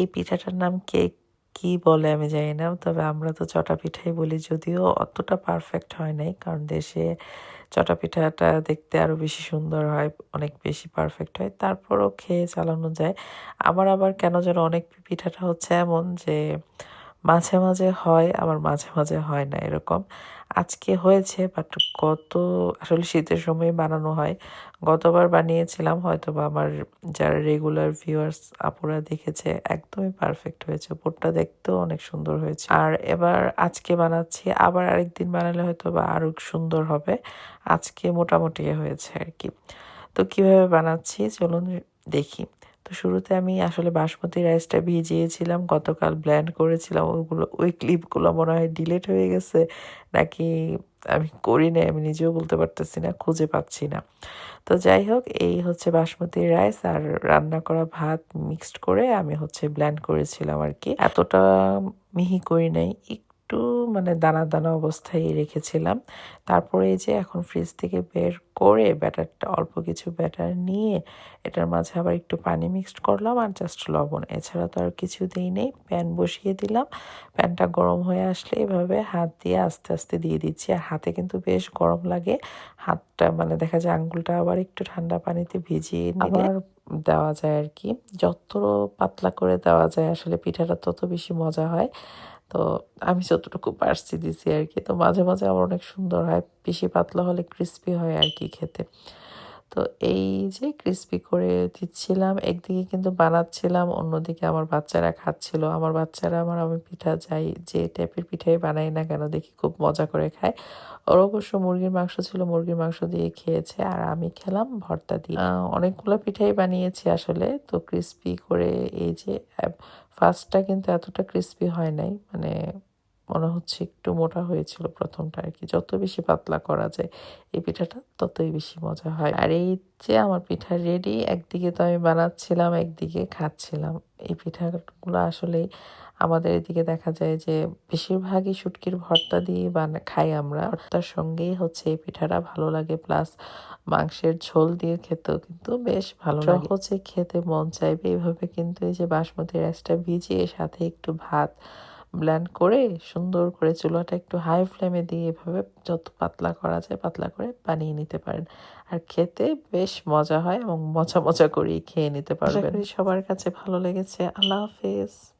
এই পিঠাটার নাম কে, কি বলে আমি জানি না, তবে আমরা তো চটা পিঠাই বলি, যদিও অতটা পারফেক্ট হয় নাই, কারণ দেশে চটা পিঠাটা দেখতে আরও বেশি সুন্দর হয়, অনেক বেশি পারফেক্ট হয়, তারপরও খেয়ে চালানো যায়। আমার আবার কেন যেন অনেক পিঠাটা হচ্ছে এমন যে মাঝে মাঝে হয়, আবার মাঝে মাঝে হয় না এরকম। আজকে হয়েছে বাট গত, আসলে শীতের সময় বানানো হয়। গতবার বানিয়েছিলাম হয়তো বা আমার যারা রেগুলার ভিউয়ার্স আপুরা দেখেছে, একদমই পারফেক্ট হয়েছে। উপরটা দেখতেও অনেক সুন্দর হয়েছে। আর এবার আজকে বানাচ্ছি, আবার আরেকদিন বানালে হয়তো বা আরও সুন্দর হবে। আজকে মোটামুটি হয়েছে আর কি। তো কীভাবে বানাচ্ছি, চলুন দেখি। তো শুরুতে আমি আসলে বাসমতি রাইসটা ভিজিয়েছিলাম, গতকাল ব্ল্যান্ড করেছিলাম ওইগুলো ওই ক্লিপগুলো মনে হয় ডিলেট হয়ে গেছে, নাকি আমি করি নাই, আমি নিজেও বলতে পারতেছি না, খুঁজে পাচ্ছি না। তো যাই হোক, এই হচ্ছে বাসমতি রাইস আর রান্না করা ভাত মিক্সড করে আমি হচ্ছে ব্ল্যান্ড করেছিলাম আর কি। এতটা মিহি করি নাই একটু মানে দানা দানা অবস্থায় রেখেছিলাম। তারপরে এই যে এখন ফ্রিজ থেকে বের করে ব্যাটারটা অল্প কিছু ব্যাটার নিয়ে এটার মাঝে আবার একটু পানি মিক্সড করলাম আর জাস্ট লবণ। এছাড়া তো আর কিছু দিই নেই প্যান বসিয়ে দিলাম। প্যানটা গরম হয়ে আসলে এভাবে হাত দিয়ে আস্তে আস্তে দিয়ে দিচ্ছি। আর হাতে কিন্তু বেশ গরম লাগে। হাতটা মানে দেখা যায় আঙ্গুলটা আবার একটু ঠান্ডা পানিতে ভিজিয়ে নিলে দেওয়া যায় আর কি। যত পাতলা করে দেওয়া যায় আসলে পিঠাটা তত বেশি মজা হয়। তো আমি যতটুকু পারছি দিছি আর কি। তো মাঝে মাঝে আমার অনেক সুন্দর হয়। বেশি পাতলা হলে ক্রিস্পি হয় আর কি খেতে। তো এই যে ক্রিস্পি করে দিচ্ছিলাম, একদিকে কিন্তু বানাচ্ছিলাম, অন্যদিকে আমার বাচ্চারা খাচ্ছিল। আমার বাচ্চারা আমার, আমি পিঠা যাই, যে টাইপের পিঠাই বানাই না কেন, দেখি খুব মজা করে খায়। ওর অবশ্য মুরগির মাংস ছিল, মুরগির মাংস দিয়ে খেয়েছে, আর আমি খেলাম ভর্তা দিয়ে। অনেকগুলো পিঠাই বানিয়েছি আসলে, তো ক্রিস্পি করে এই যে ফার্স্টটা কিন্তু এতটা ক্রিস্পি হয় নাই মানে মনে হচ্ছে একটু মোটা হয়েছিল প্রথমটা আর কি। যত বেশি পাতলা করা যায় এই পিঠাটা, ততই বেশি মজা হয়। আর এই যে আমার পিঠা রেডি একদিকে তো আমি বানাচ্ছিলাম, একদিকে খাচ্ছিলাম। এই পিঠাগুলো আসলেই আমাদের এদিকে দেখা যায় যে বেশিরভাগই শুটকির ভর্তা দিয়ে বানা, খাই আমরা। ভর্তার সঙ্গেই হচ্ছে এই পিঠাটা ভালো লাগে প্লাস মাংসের ঝোল দিয়ে খেতেও কিন্তু বেশ ভালো লাগে। হচ্ছে খেতে মন চাইবে। এইভাবে কিন্তু এই যে বাসমতি রাইসটা ভিজিয়ে সাথে একটু ভাত ব্ল্যান্ড করে সুন্দর করে চুলাটা একটু হাই ফ্লেমে দিয়ে এভাবে যত পাতলা করা যায় পাতলা করে বানিয়ে নিতে পারেন। আর খেতে বেশ মজা হয় এবং মজা মজা করেই খেয়ে নিতে পারবেন। সবার কাছে ভালো লেগেছে। আল্লাহ হাফেজ।